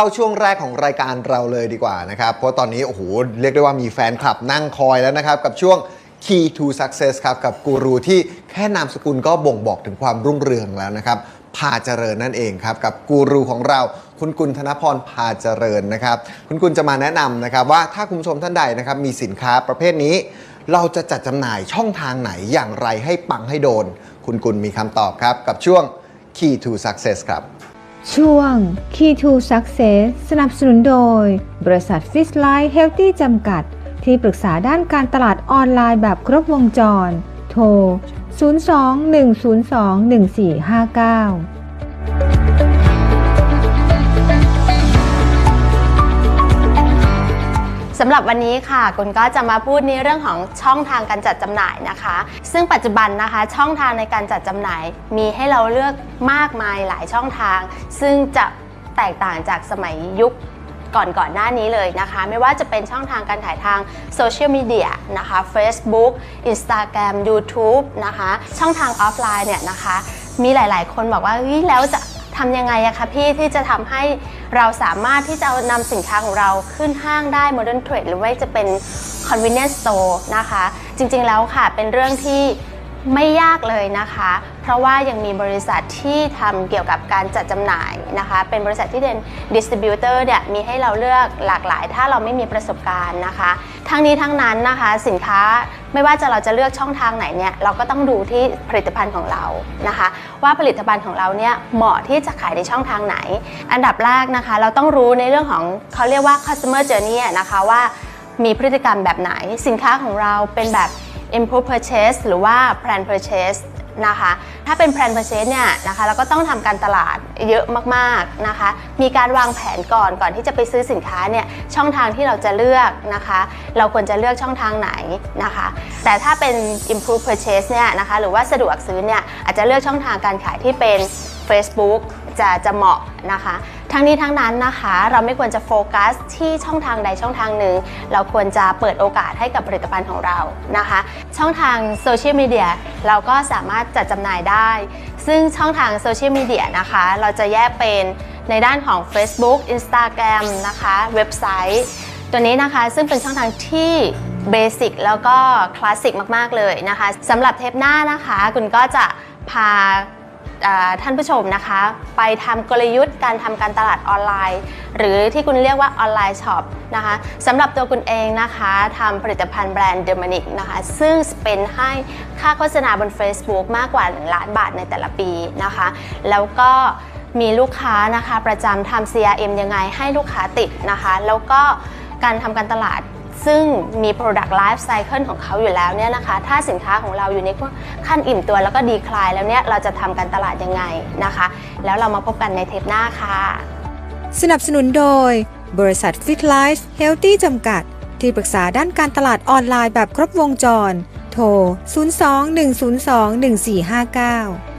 เข้าช่วงแรกของรายการเราเลยดีกว่านะครับ เพราะตอนนี้โอ้โหเรียกได้ว่ามีแฟนคลับนั่งคอยแล้วนะครับ กับช่วง Key to Success ครับ กับกูรูที่แค่นามสกุลก็บ่งบอกถึงความรุ่งเรืองแล้วนะครับพาเจริญนั่นเองครับ กับกูรูของเราคุณกุลธนพรพาเจริญนะครับ คุณกุลจะมาแนะนำนะครับ ว่าถ้าคุณผู้ชมท่านใดนะครับ มีสินค้าประเภทนี้ เราจะจัดจำหน่ายช่องทางไหนอย่างไรให้ปังให้โดน คุณกุลมีคำตอบครับ กับช่วง Key to Success ครับ ช่วง Key to Success สนับสนุนโดย บริษัท Fish Life Healthy จำกัด ที่ปรึกษาด้านการตลาดออนไลน์แบบครบวงจร โทร 02-102-1459 สำหรับวันนี้ค่ะคุณก็จะมาพูดในเรื่องของช่องทางการจัดจำหน่ายนะคะ ซึ่งปัจจุบันนะคะ ช่องทางในการจัดจำหน่าย มีให้เราเลือกมากมายหลายช่องทาง ซึ่งจะแตกต่างจากสมัยยุคก่อนก่อนหน้านี้เลยนะคะ ไม่ว่าจะเป็นช่องทางการถ่ายทางโซเชียลมีเดียนะคะ Facebook Instagram YouTube นะคะ ช่องทางออฟไลน์เนี่ยนะคะ มีหลาย ๆ คนบอกว่าเฮ้ยแล้วจะ ทำยังไงอะคะพี่ที่จะทำให้เราสามารถที่จะนำสินค้าของเราขึ้นห้างได้ Modern Trade หรือว่าจะเป็น Convenience Store นะคะ จริงๆแล้วค่ะเป็นเรื่องที่ไม่ยากเลยนะคะ เพราะว่ายังมีบริษัทที่ทำเกี่ยวกับการจัดจำหน่ายนะคะ เป็นบริษัทที่เป็นดิสติบิวเตอร์เนี่ยมีให้เราเลือกหลากหลาย ถ้าเราไม่มีประสบการณ์นะคะ ทั้งนี้ทั้งนั้นนะคะสินค้า ไม่ว่าจะเราจะเลือกช่องทางไหนเนี่ยเราก็ต้องดูที่ผลิตภัณฑ์ของเรานะคะ ว่าผลิตภัณฑ์ของเราเนี่ยเหมาะที่จะขายในช่องทางไหน อันดับแรกนะคะ เราต้องรู้ในเรื่องของเขาเรียกว่า customer journey นะคะว่ามีพฤติกรรมแบบไหนสินค้าของเราเป็นแบบ impulse purchase หรือว่า plan purchase นะคะ ถ้าเป็น plan purchase เนี่ยนะคะเราก็ต้องทำการตลาดเยอะมากๆนะคะ มีการวางแผนก่อนก่อนที่จะไปซื้อสินค้าเนี่ยช่องทางที่เราจะเลือกนะคะ เราควรจะเลือกช่องทางไหนนะคะ แต่ถ้าเป็น improve purchase เนี่ยนะคะหรือว่าสะดวกซื้อเนี่ยอาจจะเลือกช่องทางการขายที่เป็น Facebook จะจะเหมาะนะคะ ทั้งนี้ทั้งนั้นนะคะ เราไม่ควรจะโฟกัสที่ช่องทางใดช่องทางหนึ่ง เราควรจะเปิดโอกาสให้กับผลิตภัณฑ์ของเรานะคะ ช่องทางโซเชียลมีเดียเราก็สามารถจัดจำหน่ายได้ ซึ่งช่องทางโซเชียลมีเดียนะคะ เราจะแยกเป็นในด้านของ Facebook Instagram นะคะ เว็บไซต์ ตัวนี้นะคะซึ่งเป็นช่องทางที่เบสิกแล้วก็คลาสสิกมาก ๆ เลยนะคะสำหรับเทปหน้านะคะ คุณก็จะพาอ่า ท่านผู้ชมนะคะ ไปทำกลยุทธ์การทำการตลาดออนไลน์ หรือที่คุณเรียกว่าออนไลน์ช็อปนะคะสำหรับตัวคุณเองนะคะทำผลิตภัณฑ์แบรนด์เดอร์มานิกนะคะซึ่งเป็นให้ค่าโฆษณาบน Facebook มากกว่า 1 ล้านบาทในแต่ละปีนะคะ แล้วก็มีลูกค้านะคะประจำทำ CRM ยังไงให้ลูกค้าติดนะคะ แล้วก็การทำการตลาด ซึ่งมี Product Life Cycle ของเขาอยู่แล้วเนี่ยนะคะ ถ้าสินค้าของเราอยู่ในขั้นอิ่มตัวแล้วก็ดีคลายแล้วเนี่ย เราจะทำการตลาดยังไงนะคะ แล้วเรามาพบกันในเทปหน้าค่ะ สนับสนุนโดย บริษัท Fit Life Healthy จำกัด ที่ปรึกษาด้านการตลาดออนไลน์แบบครบวงจร โทร 02-102-1459